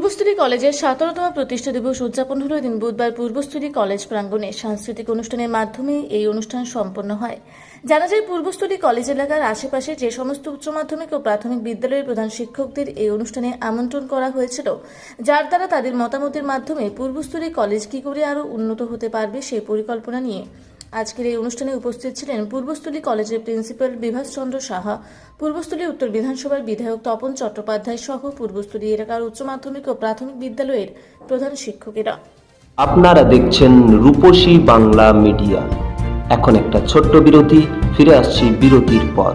পূর্বস্থলী কলেজের সতেরোতম প্রতিষ্ঠা দিবস উদযাপন হল দিন বুধবার পূর্বস্থলী কলেজ প্রাঙ্গণে। সাংস্কৃতিক অনুষ্ঠানের মাধ্যমে এই অনুষ্ঠান সম্পন্ন হয়। জানা যায় পূর্বস্থলী কলেজ এলাকার আশেপাশে যে সমস্ত উচ্চ মাধ্যমিক ও প্রাথমিক বিদ্যালয়ের প্রধান শিক্ষকদের এই অনুষ্ঠানে আমন্ত্রণ করা হয়েছিল, যার দ্বারা তাদের মতামতের মাধ্যমে পূর্বস্থলী কলেজ কী করে আরও উন্নত হতে পারবে সেই পরিকল্পনা নিয়ে আজকের এই অনুষ্ঠানে উপস্থিত ছিলেন পূর্বস্থলী কলেজের প্রিন্সিপাল বিভাসচন্দ্র সাহা, পূর্বস্থলী উত্তর বিধানসভার বিধায়ক তপন চট্টোপাধ্যায় সহ পূর্বস্থলী এলাকার উচ্চ মাধ্যমিক ও প্রাথমিক বিদ্যালয়ের প্রধান শিক্ষকেরা। আপনারা দেখছেন রূপসী বাংলা মিডিয়া। এখন একটা ছোট্ট বিরতি, ফিরে আসছি বিরতির পর।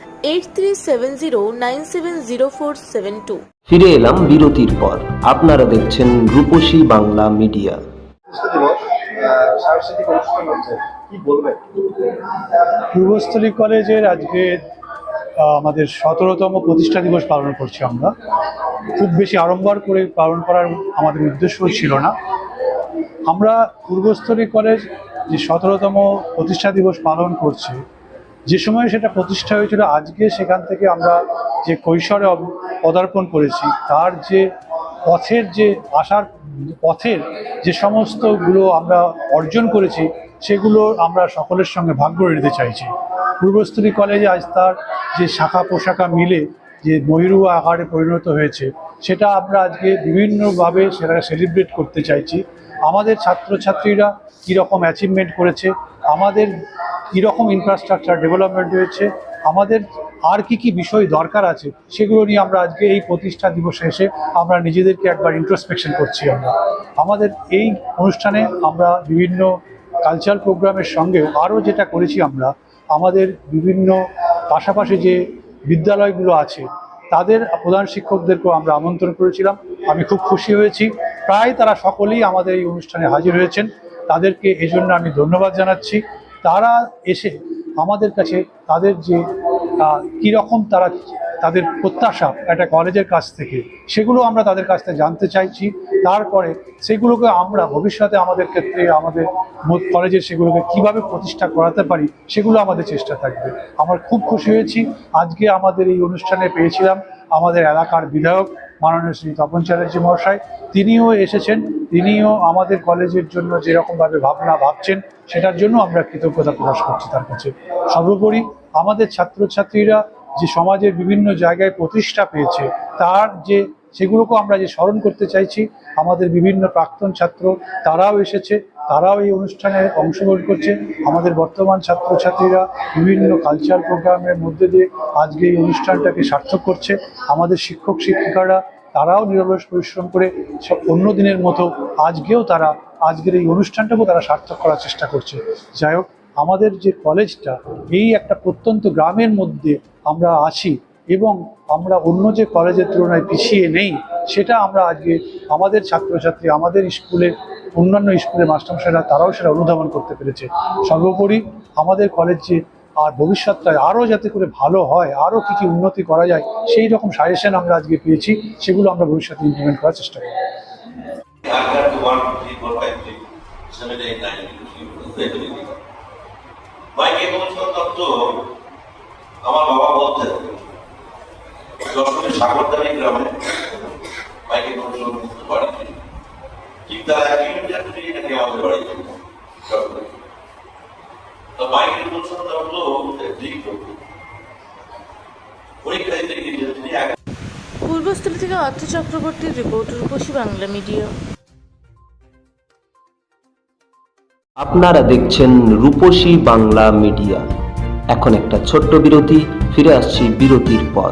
eight three seven zero nine seven zero four seven two ফিরে এলাম বিরতির পর। আপনারা দেখছেন রূপসী বাংলা মিডিয়া। পূর্বস্থলী কলেজের আজকে আমাদের সতেরোতম প্রতিষ্ঠা দিবস পালন করছি আমরা। খুব বেশি আড়ম্বর করে পালন করার আমাদের উদ্দেশ্য ছিল না। আমরা পূর্বস্থলী কলেজ যে সতেরোতম প্রতিষ্ঠা দিবস পালন করছে যে সময় সেটা প্রতিষ্ঠা হয়েছিল, আজকে সেখান থেকে আমরা যে কৈশোরে পদার্পণ করেছি, তার যে পথের যে আসার পথের যে সমস্তগুলো আমরা অর্জন করেছি, সেগুলো আমরা সকলের সঙ্গে ভাগ করে নিতে চাইছি। পূর্বস্থলী কলেজে আজ তার যে শাখা পোশাখা মিলে যে ময়ূরু আকারে পরিণত হয়েছে, সেটা আমরা আজকে বিভিন্নভাবে সেটা সেলিব্রেট করতে চাইছি। আমাদের ছাত্রছাত্রীরা কীরকম অ্যাচিভমেন্ট করেছে, আমাদের কীরকম ইনফ্রাস্ট্রাকচার ডেভেলপমেন্ট হয়েছে, আমাদের আর কি কি বিষয় দরকার আছে, সেগুলো নিয়ে আমরা আজকে এই প্রতিষ্ঠা দিবসে এসে আমরা নিজেদেরকে একবার ইন্ট্রোস্পেকশন করছি আমরা। আমাদের এই অনুষ্ঠানে আমরা বিভিন্ন কালচারাল প্রোগ্রামের সঙ্গেও আরও যেটা করেছি আমরা, আমাদের বিভিন্ন পাশাপাশি যে বিদ্যালয়গুলো আছে, তাদের প্রধান শিক্ষকদেরকেও আমরা আমন্ত্রণ করেছিলাম। আমি খুব খুশি হয়েছি। প্রায় তারা সকলেই আমাদের এই অনুষ্ঠানে হাজির হয়েছেন। তাদেরকে এজন্য আমি ধন্যবাদ জানাচ্ছি। তারা এসে আমাদের কাছে তাদের যে কীরকম তারা তাদের প্রত্যাশা একটা কলেজের কাছ থেকে, সেগুলো আমরা তাদের কাছ থেকে জানতে চাইছি। তারপরে সেগুলোকে আমরা ভবিষ্যতে আমাদের ক্ষেত্রে আমাদের কলেজের সেগুলোকে কীভাবে প্রতিষ্ঠা করাতে পারি, সেগুলো আমাদের চেষ্টা থাকবে। আমার খুব খুশি হয়েছি। আজকে আমাদের এই অনুষ্ঠানে পেয়েছিলাম আমাদের এলাকার বিধায়ক মাননীয় শ্রী তপন চ্যাটার্জি মহাশয়, তিনিও এসেছেন, তিনিও আমাদের কলেজের জন্য যেরকমভাবে ভাবনা ভাবছেন, সেটার জন্য আমরা কৃতজ্ঞতা প্রকাশ করছি তার কাছে। সর্বোপরি আমাদের ছাত্রছাত্রীরা যে সমাজের বিভিন্ন জায়গায় প্রতিষ্ঠা পেয়েছে, তার যে, সেগুলোকেও আমরা যে স্মরণ করতে চাইছি, আমাদের বিভিন্ন প্রাক্তন ছাত্র, তারাও এসেছে তারাও এই অনুষ্ঠানে অংশগ্রহণ করছে। আমাদের বর্তমান ছাত্রছাত্রীরা বিভিন্ন কালচার প্রোগ্রামের মধ্যে দিয়ে আজকে এই অনুষ্ঠানটাকে সার্থক করছে। আমাদের শিক্ষক, শিক্ষিকারা তারাও নিরলস পরিশ্রম করে অন্য দিনের মতো আজকেও তারা, আজকের এই অনুষ্ঠানটাকেও তারা সার্থক করার চেষ্টা করছে। যাই হোক, আমাদের যে কলেজটা, এই একটা প্রত্যন্ত গ্রামের মধ্যে আমরা আছি এবং আমরা অন্য যে কলেজের তুলনায় পিছিয়ে নেই সেটা আমরা আজকে আমাদের ছাত্রছাত্রী, আমাদের স্কুলের অন্যান্য স্কুলের মাস্টারমশাইরা, তারাও সেটা অনুধাবন করতে পেরেছে। সর্বোপরি আমাদের কলেজ আর ভবিষ্যৎটা আরও যাতে করে ভালো হয়, আরও কী কী উন্নতি করা যায়, সেই রকম সাজেশন আমরা আজকে পেয়েছি, সেগুলো আমরা ভবিষ্যতে ইমপ্লিমেন্ট করার চেষ্টা তত্ত্ব আমার বাবা বলতেন যশোরের সাগরদানি গ্রামে বাইকে পৌঁছানো করতে পারি ঠিক তার এক কিলোমিটার দূরে এখানে আমাদের বাড়ি। তো বাইকে পৌঁছানো তত্ত্ব দিক পরীক্ষা দিতে গিয়ে তিনি এক পূর্বস্থলী থেকে অর্থ চক্রবর্তীর রিপোর্ট রূপসী বাংলা মিডিয়া। আপনারা দেখছেন রূপসী বাংলা মিডিয়া। এখন একটা ছোট্ট বিরতি ফিরে আসছি বিরতির পর।